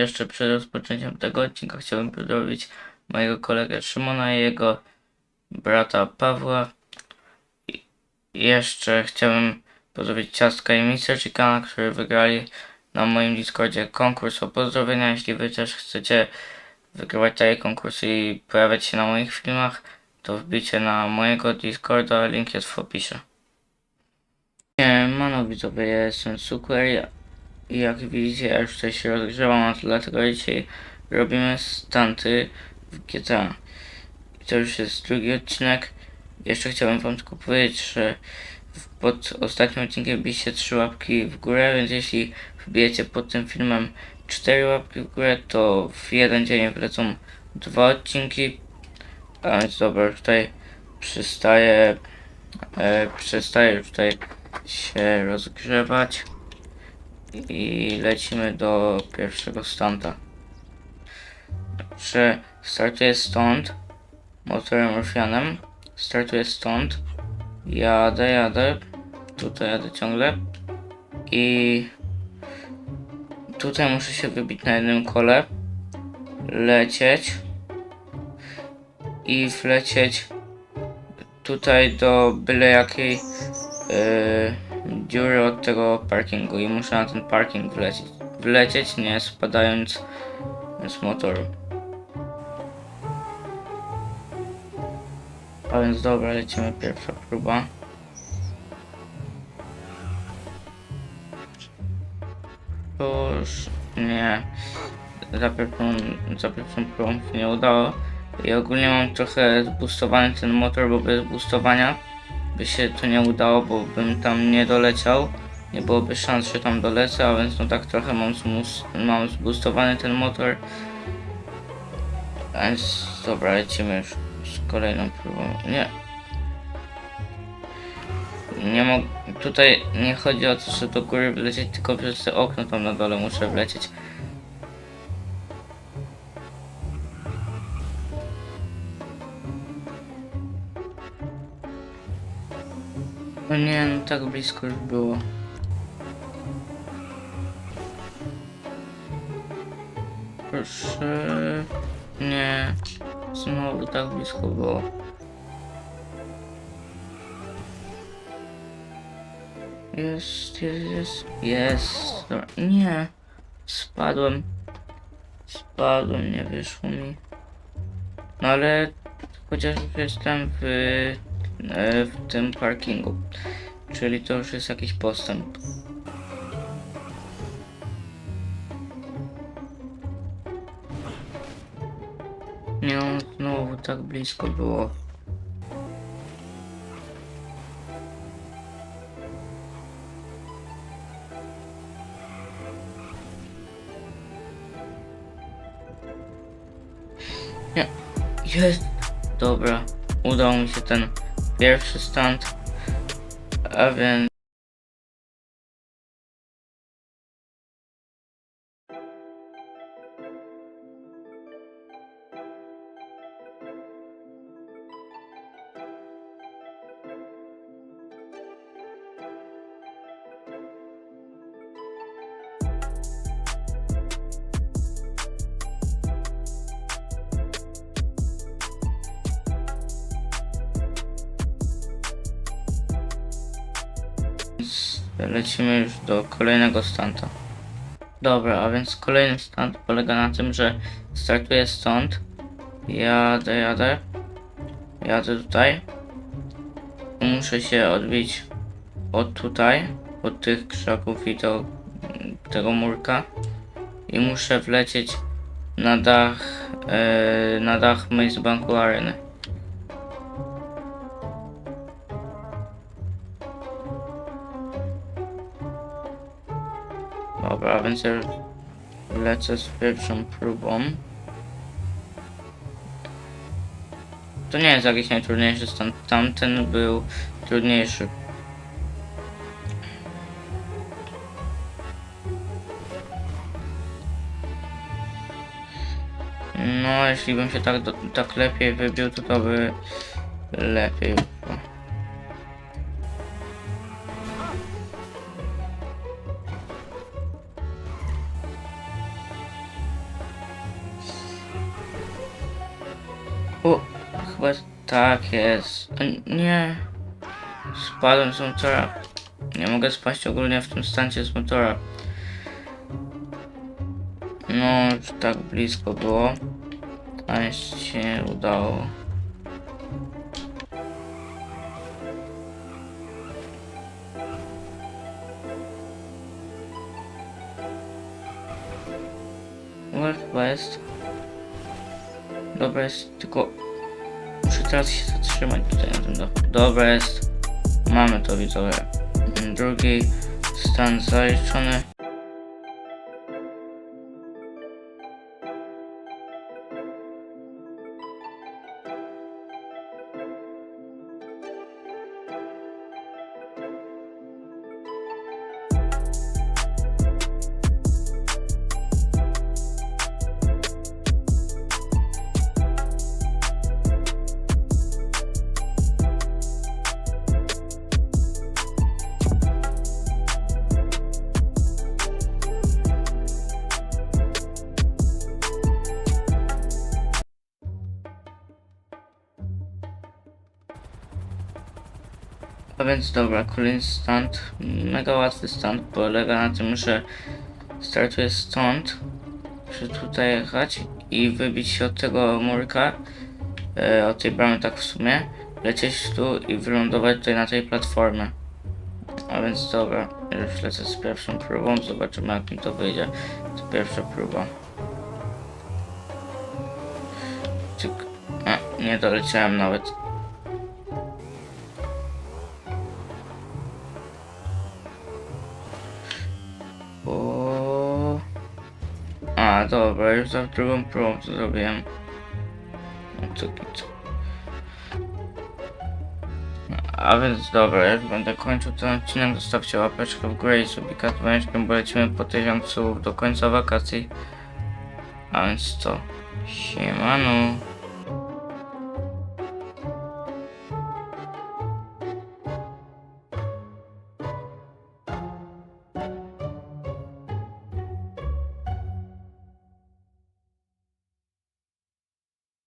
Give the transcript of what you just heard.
jeszcze przed rozpoczęciem tego odcinka chciałbym pozdrowić mojego kolegę Szymona i jego brata Pawła. I jeszcze chciałbym pozdrowić Ciastka i Mr. Chickana, którzy wygrali na moim Discordzie konkurs o pozdrowienia. Jeśli wy też chcecie wygrywać takie konkursy i pojawiać się na moich filmach, to wbicie na mojego Discorda, link jest w opisie. Mano widzowie, jestem i jak widzicie tutaj się rozgrzewam, dlatego dzisiaj robimy stunty w GTA. To już jest drugi odcinek. Jeszcze chciałem wam tylko powiedzieć, że pod ostatnim odcinkiem biliście trzy łapki w górę, więc jeśli wbijecie pod tym filmem cztery łapki w górę, to w jeden dzień wlecą dwa odcinki. A więc dobra, tutaj przystaję, e, przestaję tutaj się rozgrzewać i lecimy do pierwszego stanta. Że startuję stąd motorem Orfianem, startuję stąd, jadę, jadę, tutaj jadę ciągle. I tutaj muszę się wybić na jednym kole, lecieć. I wlecieć tutaj do byle jakiej yy, dziury od tego parkingu i muszę na ten parking wlecieć. Wlecieć nie spadając z motoru. A więc dobra, lecimy pierwsza próba. Już nie. Za pierwszą, za pierwszą próbą się nie udało. I ogólnie mam trochę zboostowany ten motor, bo bez boostowania by się to nie udało, bo bym tam nie doleciał. Nie byłoby szans, że tam dolecę, a więc no tak trochę mam, zmus, mam zboostowany ten motor. A więc dobra, lecimy już z kolejną próbą. Nie. Nie mogę. Tutaj nie chodzi o to, że do góry wlecieć, tylko przez te okno tam na dole muszę wlecieć. No nie, no tak blisko już było. Proszę. Nie. Znowu tak blisko było. Jest, jest, jest. Jest. Nie. Spadłem. Spadłem, nie wyszło mi. No ale chociaż jestem w, w tym parkingu. Czyli to już jest jakiś postęp. Nie, on znowu tak blisko było. Nie, jest. Dobra, udało mi się ten pierwszy stand. A więc. Lecimy już do kolejnego stanta. Dobra, a więc kolejny stand polega na tym, że startuję stąd. Jadę, jadę. Jadę tutaj. Muszę się odbić od tutaj, od tych krzaków i to, tego murka. I muszę wlecieć na dach, e, na dach Maze Banku Areny. Więc ja lecę z pierwszą próbą. To nie jest jakiś najtrudniejszy stan. Tamten był trudniejszy. No, jeśli bym się tak, tak lepiej wybił, to to by lepiej O, chyba tak jest. Nie. Spadłem z motora. Nie mogę spaść ogólnie w tym stancie z motora. No, tak blisko było. A jeszcze się udało. Chyba jest. Dobra jest, tylko muszę teraz się zatrzymać tutaj na tym. Do... Dobra jest. Mamy to widzowie. Drugi stan zaliczony. A więc dobra, kolejny stand. Mega łatwy stand. Polega na tym, że startuję stąd. Muszę tutaj jechać i wybić się od tego murka. E, od tej bramy tak w sumie. Lecieć tu i wylądować tutaj na tej platformie. A więc dobra, już lecę z pierwszą próbą. Zobaczymy jak mi to wyjdzie. To pierwsza próba. Cyk. A, nie doleciałem nawet. Dobra, już za drugą próbą to zrobiłem. No to git. A więc dobra, już będę kończył ten odcinek. Zostawcie łapeczkę w górę i subika dzwoneczkiem, bo lecimy po tysiąc subów do końca wakacji. A więc co? Siemano.